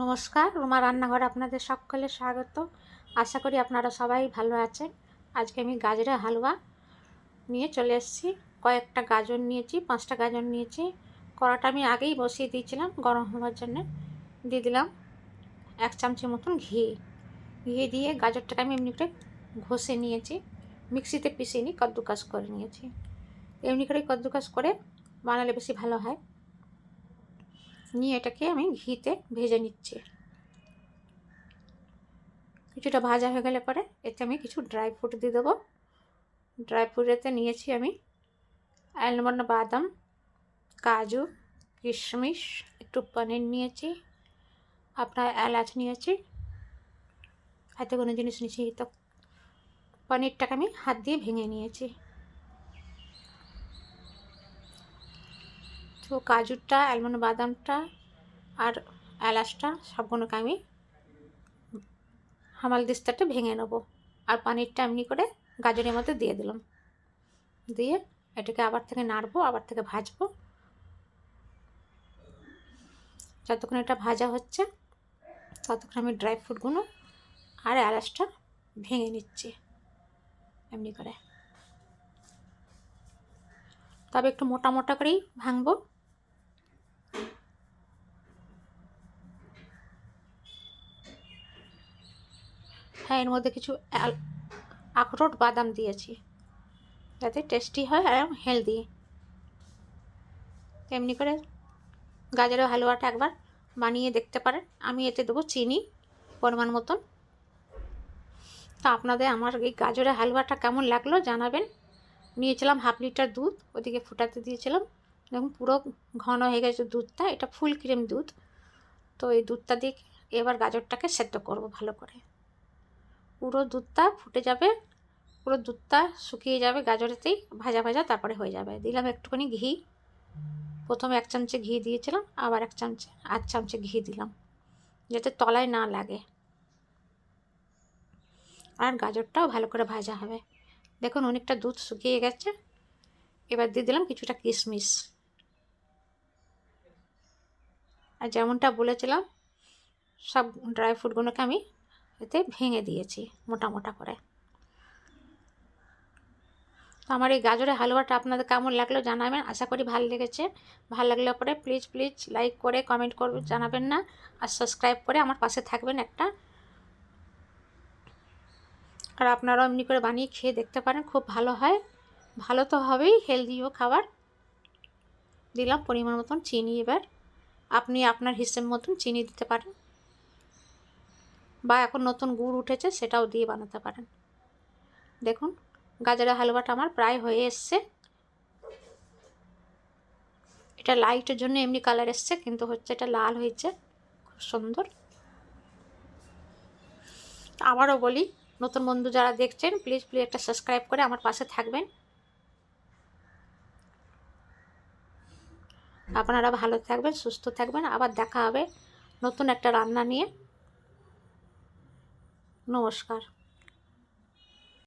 নমস্কার, রুমা রান্নাঘরে আপনাদের সকলে স্বাগত। আশা করি আপনারা সবাই ভালো আছেন। আজকে আমি গাজরের হালুয়া নিয়ে চলে এসেছি। কয়েকটা গাজর নিয়েছি, পাঁচটা গাজর নিয়েছি। কড়াটা আমি আগেই বসিয়ে দিয়েছিলাম গরম হওয়ার জন্য। দিয়ে দিলাম এক চামচের মতন ঘি। ঘি দিয়ে গাজরটাকে আমি এমনি করে ঘষে নিয়েছি। মিক্সিতে পিষে নিই কদ্দুকাস করে নিয়েছি। এমনি করে কদ্দুকাস করে বানালে বেশি ভালো হয়। নিয়ে এটাকে আমি ঘিতে ভেজে নিচ্ছি। কিছুটা ভাজা হয়ে গেলে পরে এতে আমি কিছু ড্রাই ফ্রুট দিয়ে দেবো। ড্রাই ফ্রুটেতে নিয়েছি আমি অ্যালমন্ড বাদাম, কাজু, কিশমিশ, একটু পনির নিয়েছি, আপনার এলাচ নিয়েছি। হাতে কোনো জিনিস নিয়েছি তো পনিরটাকে আমি হাত দিয়ে ভেঙে নিয়েছি। তো কাজুটা অ্যালমন্ড বাদামটা আর এলাচটা সবগুলোকে আমি হামাল দিস্তাটা ভেঙে নেব। আর পানিরটা এমনি করে গাজরের মধ্যে দিয়ে দিলাম। দিয়ে এটাকে আবার থেকে নাড়বো, আবার থেকে ভাজবো। যতক্ষণ এটা ভাজা হচ্ছে, ততক্ষণ আমি ড্রাই ফ্রুটগুলো আর এলাচটা ভেঙে নিচ্ছি এমনি করে। তবে একটু মোটা মোটা করেই ভাঙবো। হ্যাঁ এর মধ্যে কিছু আখরোট বাদাম দিয়েছি। যাতে টেস্টি হয় আর হেলদি এমনি করে গাজরের হালুয়াটা একবার বানিয়ে দেখতে পারেন। আমি এতে দেবো চিনি পরিমাণ মতন। তা আপনাদের আমার এই গাজরের হালুয়াটা কেমন লাগল জানাবেন। নিয়েছিলাম হাফ লিটার দুধ, ওদিকে ফুটাতে দিয়েছিলাম। দেখুন, পুরো ঘন হয়ে গেছে দুধটা, এটা ফুল ক্রিম দুধ। তো এই দুধটা দিয়ে এবার গাজরটাকে সেদ্ধ করব ভালো করে। পুরো দুধটা ফুটে যাবে, পুরো দুধটা শুকিয়ে যাবে গাজরেতেই, ভাজা ভাজা তারপরে হয়ে যাবে। দিলাম একটুখানি ঘি। প্রথমে এক চামচে ঘি দিয়েছিলাম, আবার এক চামচে, আধ চামচে ঘি দিলাম, যাতে তলায় না লাগে। আর গাজরটাও ভালো করে ভাজা হবে। দেখুন অনেকটা দুধ শুকিয়ে গেছে। এবার দিয়ে দিলাম কিছুটা কিশমিশ। আর যেমনটা বলেছিলাম, সব ড্রাই ফ্রুটগুলোকে আমি এতে ভেঙে দিয়েছি মোটা মোটা করে। তো আমার এই গাজরের হালুয়াটা আপনাদের কেমন লাগল জানাবেন। আশা করি ভালো লেগেছে। ভালো লাগলে পরে প্লিজ প্লিজ লাইক করে কমেন্ট করবে, জানাবেন না। আর সাবস্ক্রাইব করে আমার পাশে থাকবেন একটা। আর আপনারাও এমনি করে বানিয়ে খেয়ে দেখতে পারেন, খুব ভালো হয়। ভালো তো হবেই হেলদিও খাবার। দিলাম পরিমাণ মতন চিনি এবার। আপনি আপনার হিসেব মতন চিনি দিতে পারেন। বা এখন নতুন গুড় উঠেছে সেটাও দিয়ে বানাতে পারেন। দেখুন, গাজরের হালুয়াটা আমার প্রায় হয়ে এসছে। এটা লাইটের জন্য এমনি কালার এসছে, কিন্তু হচ্ছে এটা লাল হয়েছে, খুব সুন্দর। আবারও বলি, নতুন বন্ধু যারা দেখছেন প্লিজ প্লিজ একটা সাবস্ক্রাইব করে আমার পাশে থাকবেন। আপনারা ভালো থাকবেন, সুস্থ থাকবেন। আবার দেখা হবে নতুন একটা রান্না নিয়ে। নমস্কার।